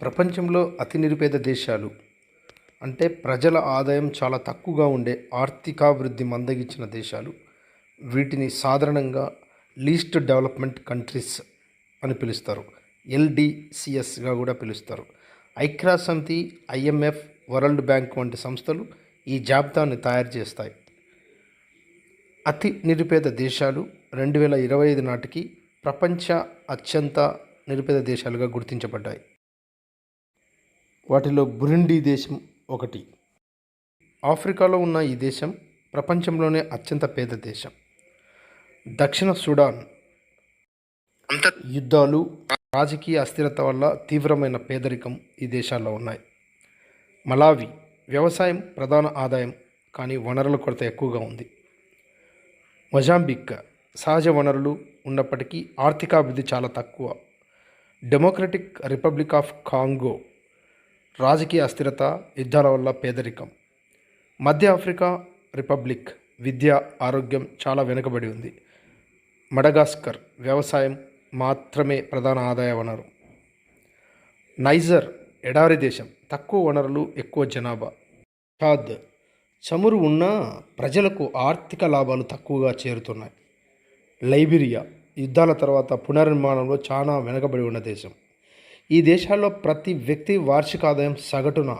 ప్రపంచంలో అతి నిరుపేద దేశాలు అంటే ప్రజల ఆదాయం చాలా తక్కువగా ఉండే ఆర్థికాభివృద్ధి మందగించిన దేశాలు. వీటిని సాధారణంగా లీస్ట్ డెవలప్మెంట్ కంట్రీస్ అని పిలుస్తారు. ఎల్డిసిఎస్గా కూడా పిలుస్తారు. ఐక్రాసంతి ఐఎంఎఫ్ వరల్డ్ బ్యాంక్ వంటి సంస్థలు ఈ జాబితాను తయారు చేస్తాయి. అతి నిరుపేద దేశాలు రెండు వేల ఇరవై ఐదు నాటికి ప్రపంచ అత్యంత నిరుపేద దేశాలుగా గుర్తించబడ్డాయి. వాటిలో బురుండి దేశం ఒకటి. ఆఫ్రికాలో ఉన్న ఈ దేశం ప్రపంచంలోనే అత్యంత పేద దేశం. దక్షిణ సుడాన్ యుద్ధాలు రాజకీయ అస్థిరత వల్ల తీవ్రమైన పేదరికం ఈ దేశాల్లో ఉన్నాయి. మలావి వ్యవసాయం ప్రధాన ఆదాయం కానీ వనరుల కొరత ఎక్కువగా ఉంది. మొజాంబిక్ సహజ వనరులు ఉన్నప్పటికీ ఆర్థికాభివృద్ధి చాలా తక్కువ. డెమోక్రటిక్ రిపబ్లిక్ ఆఫ్ కాంగో రాజకీయ అస్థిరత యుద్ధాల వల్ల పేదరికం. మధ్య ఆఫ్రికా రిపబ్లిక్ విద్య ఆరోగ్యం చాలా వెనుకబడి ఉంది. మడగాస్కర్ వ్యవసాయం మాత్రమే ప్రధాన ఆదాయ వనరు. నైజర్ ఎడారి దేశం తక్కువ వనరులు ఎక్కువ జనాభా. ఛాద్ చమురు ఉన్నా ప్రజలకు ఆర్థిక లాభాలు తక్కువగా చేరుతున్నాయి. లైబీరియా యుద్ధాల తర్వాత పునర్నిర్మాణంలో చాలా వెనుకబడి ఉన్న దేశం. ఈ దేశాల్లో ప్రతి వ్యక్తి వార్షిక ఆదాయం సగటున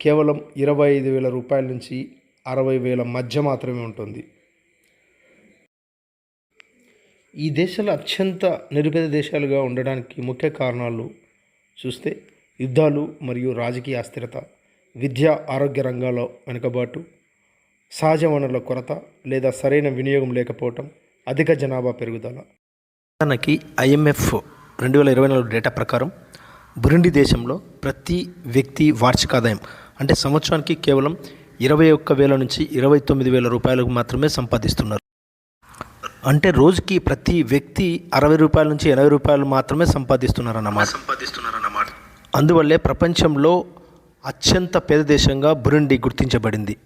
కేవలం ఇరవై ఐదు వేల రూపాయల నుంచి అరవై వేల మధ్య మాత్రమే ఉంటుంది. ఈ దేశాలు అత్యంత నిరుపేద దేశాలుగా ఉండడానికి ముఖ్య కారణాలు చూస్తే యుద్ధాలు మరియు రాజకీయ అస్థిరత విద్య ఆరోగ్య రంగాల్లో వెనుకబాటు సహజ వనరుల కొరత లేదా సరైన వినియోగం లేకపోవటం అధిక జనాభా పెరుగుదల. మనకి ఐఎంఎఫ్ రెండు వేల ఇరవై నాలుగు డేటా ప్రకారం బురుండి దేశంలో ప్రతి వ్యక్తి వార్షిక ఆదాయం అంటే సంవత్సరానికి కేవలం ఇరవై ఒక్క వేల నుంచి ఇరవై తొమ్మిది వేల రూపాయలకు మాత్రమే సంపాదిస్తున్నారు. అంటే రోజుకి ప్రతి వ్యక్తి అరవై రూపాయల నుంచి ఎనభై రూపాయలు మాత్రమే సంపాదిస్తున్నారు అన్నమాట సంపాదిస్తున్నారన్నమాట. అందువల్లే ప్రపంచంలో అత్యంత పేద దేశంగా బురుండి గుర్తించబడింది.